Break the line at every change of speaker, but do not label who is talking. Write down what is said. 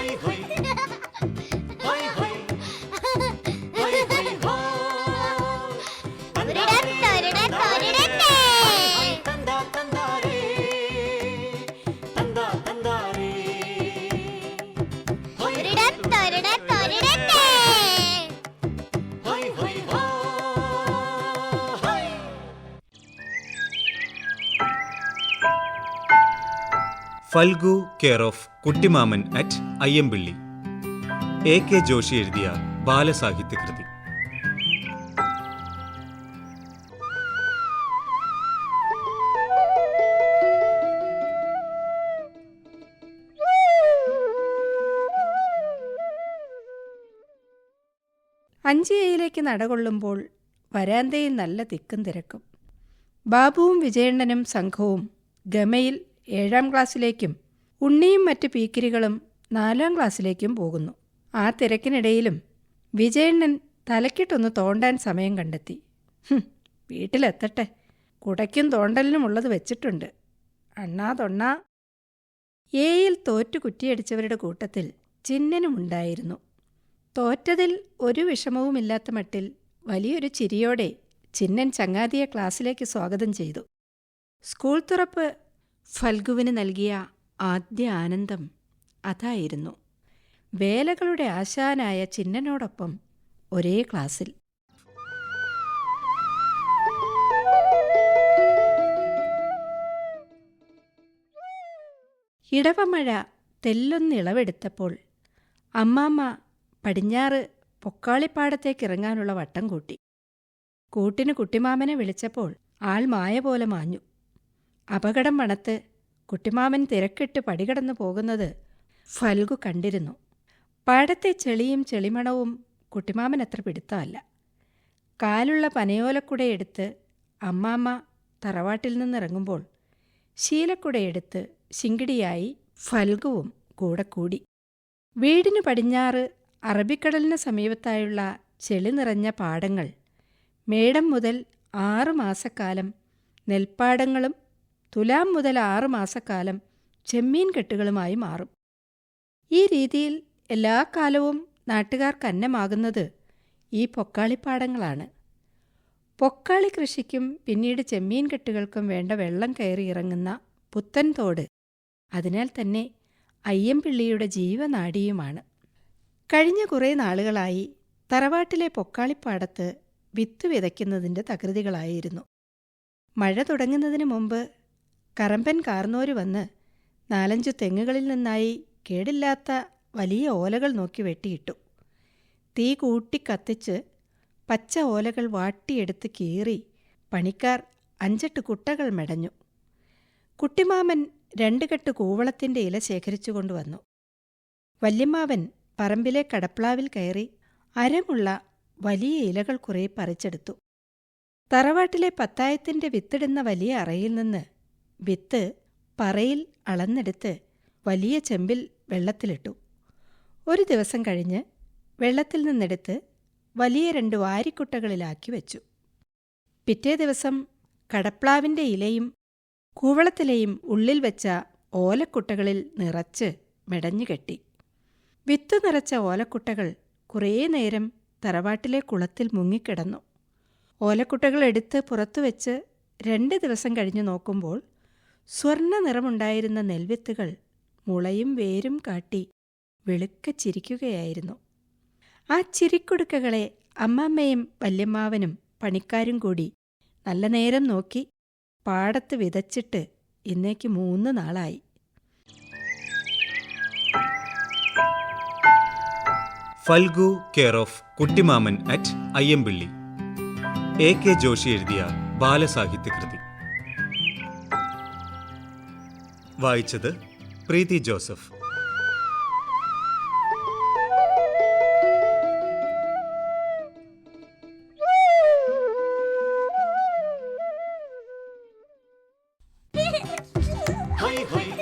可以可以。
Falgu care of Kuttimaman at Ayyampilly. A K Joshi എഴുതിയ ബാലസാഹിത്യ കൃതി
അഞ്ചിയയിലേക്ക് നടകൊള്ളുമ്പോൾ വരാന്തയിൽ നല്ല തിക്കും തിരക്കും. ബാബുവും വിജയണ്ണനും സംഘവും ഗമയിൽ ഏഴാം ക്ലാസ്സിലേക്കും ഉണ്ണിയും മറ്റ് പീക്കിരികളും നാലാം ക്ലാസ്സിലേക്കും പോകുന്നു. ആ തിരക്കിനിടയിലും വിജയണ്ണൻ തലക്കിട്ടൊന്ന് തോണ്ടാൻ സമയം കണ്ടെത്തി. വീട്ടിലെത്തട്ടെ. കുടയ്ക്കും തോണ്ടലിനുമുള്ളത് വെച്ചിട്ടുണ്ട്. അണ്ണാ തൊണ്ണാ. എയിൽ തോറ്റു കുറ്റിയടിച്ചവരുടെ കൂട്ടത്തിൽ ചിന്നനുമുണ്ടായിരുന്നു. തോറ്റതിൽ ഒരു വിഷമവുമില്ലാത്ത മട്ടിൽ വലിയൊരു ചിരിയോടെ ചിന്നൻ ചങ്ങാതിയെ ക്ലാസ്സിലേക്ക് സ്വാഗതം ചെയ്തു. സ്കൂൾ തുറപ്പ് ഫൽഗുവിന് നൽകിയ ആദ്യ ആനന്ദം അതായിരുന്നു. വേലകളുടെ ആശാനായ ചിന്നനോടൊപ്പം ഒരേ ക്ലാസ്സിൽ. ഇടവമഴ തെല്ലൊന്നിളവെടുത്തപ്പോൾ അമ്മാമ്മ പടിഞ്ഞാറ് പൊക്കാളിപ്പാടത്തേക്ക് ഇറങ്ങാനുള്ള വട്ടം കൂട്ടി. കൂട്ടിന് കുട്ടിമാമനെ വിളിച്ചപ്പോൾ ആൾ മായ പോലെ മാഞ്ഞു. അപകടം മണത്ത് കുട്ടിമാമൻ തിരക്കിട്ട് പടികടന്നു പോകുന്നത് ഫൽഗു കണ്ടിരുന്നു. പാടത്തെ ചെളിയും ചെളിമണവും കുട്ടിമാമൻ അത്ര പിടുത്തമല്ല. കാലുള്ള പനയോലക്കുടയെടുത്ത് അമ്മാമ്മ തറവാട്ടിൽ നിന്നിറങ്ങുമ്പോൾ ശീലക്കുടയെടുത്ത് ശിങ്കിടിയായി ഫൽഗുവും കൂടെ കൂടി. വീടിന് പടിഞ്ഞാറ് അറബിക്കടലിന് സമീപത്തായുള്ള ചെളി നിറഞ്ഞ പാടങ്ങൾ മേടം മുതൽ ആറു മാസക്കാലം നെൽപ്പാടങ്ങളും തുലാം മുതൽ ആറു മാസക്കാലം ചെമ്മീൻ കെട്ടുകളുമായി മാറും. ഈ രീതിയിൽ എല്ലാ കാലവും നാട്ടുകാർക്ക് അന്നമാകുന്നത് ഈ പൊക്കാളിപ്പാടങ്ങളാണ്. പൊക്കാളി കൃഷിക്കും പിന്നീട് ചെമ്മീൻ കെട്ടുകൾക്കും വേണ്ട വെള്ളം കയറി ഇറങ്ങുന്ന പുത്തൻ തോട് അതിനാൽ തന്നെ അയ്യമ്പിള്ളിയുടെ ജീവനാഡിയുമാണ് കഴിഞ്ഞ കുറേ നാളുകളായി തറവാട്ടിലെ പൊക്കാളിപ്പാടത്ത് വിത്ത് വിതയ്ക്കുന്നതിന്റെ തകൃതികളായിരുന്നു. മഴ തുടങ്ങുന്നതിന് മുമ്പ് കറമ്പൻ കാർന്നോര് വന്ന് നാലഞ്ചു തെങ്ങുകളിൽ നിന്നായി കേടില്ലാത്ത വലിയ ഓലകൾ നോക്കി വെട്ടിയിട്ടു. തീ കൂട്ടി കത്തിച്ച് പച്ച ഓലകൾ വാട്ടിയെടുത്ത് കീറി പണിക്കാർ അഞ്ചെട്ട് കുട്ടകൾ മെടഞ്ഞു. കുട്ടിമാമൻ രണ്ട് കെട്ട് കൂവളത്തിന്റെ ഇല ശേഖരിച്ചു കൊണ്ടുവന്നു വല്യമ്മാവൻ പറമ്പിലെ കടപ്ലാവിൽ കയറി അരമുള്ള വലിയ ഇലകൾ കുറേ പറിച്ചെടുത്തു. തറവാട്ടിലെ പത്തായത്തിന്റെ വിത്തിടുന്ന വലിയ അറയിൽ നിന്ന് വിത്ത് പറയിൽ അളന്നെടുത്ത് വലിയ ചെമ്പിൽ വെള്ളത്തിലിട്ടു. ഒരു ദിവസം കഴിഞ്ഞ് വെള്ളത്തിൽ നിന്നെടുത്ത് വലിയ രണ്ട് വാരിക്കുട്ടകളിലാക്കി വെച്ചു. പിറ്റേ ദിവസം കടപ്ലാവിന്റെ ഇലയും കൂവളത്തിലെയും ഉള്ളിൽ വെച്ച ഓലക്കുട്ടകളിൽ നിറച്ച് മെടഞ്ഞുകെട്ടി വിത്ത് നിറച്ച ഓലക്കുട്ടകൾ കുറേ നേരം തറവാട്ടിലെ കുളത്തിൽ മുങ്ങിക്കിടന്നു. ഓലക്കുട്ടകൾ എടുത്ത് പുറത്തു വെച്ച് രണ്ട് ദിവസം കഴിഞ്ഞു നോക്കുമ്പോൾ സ്വർണ നിറമുണ്ടായിരുന്ന നെൽവിത്തുകൾ മുളയും വേരും കാട്ടി വെളുക്ക ചിരിക്കുകയായിരുന്നു. ആ ചിരിക്കുടുക്കകളെ അമ്മാമ്മയും വല്യമ്മാവനും പണിക്കാരും കൂടി നല്ല നേരം നോക്കി പാടത്ത് വിതച്ചിട്ട് ഇന്നേക്ക് മൂന്ന് നാളായി.
Falgu care of Kuttimaman at Ayyampilly. A K Joshi എഴുതിയ ബാലസാഹിത്യകൃതി. വായിച്ചത് പ്രീതി ജോസഫ് ഹൈ ഹൈ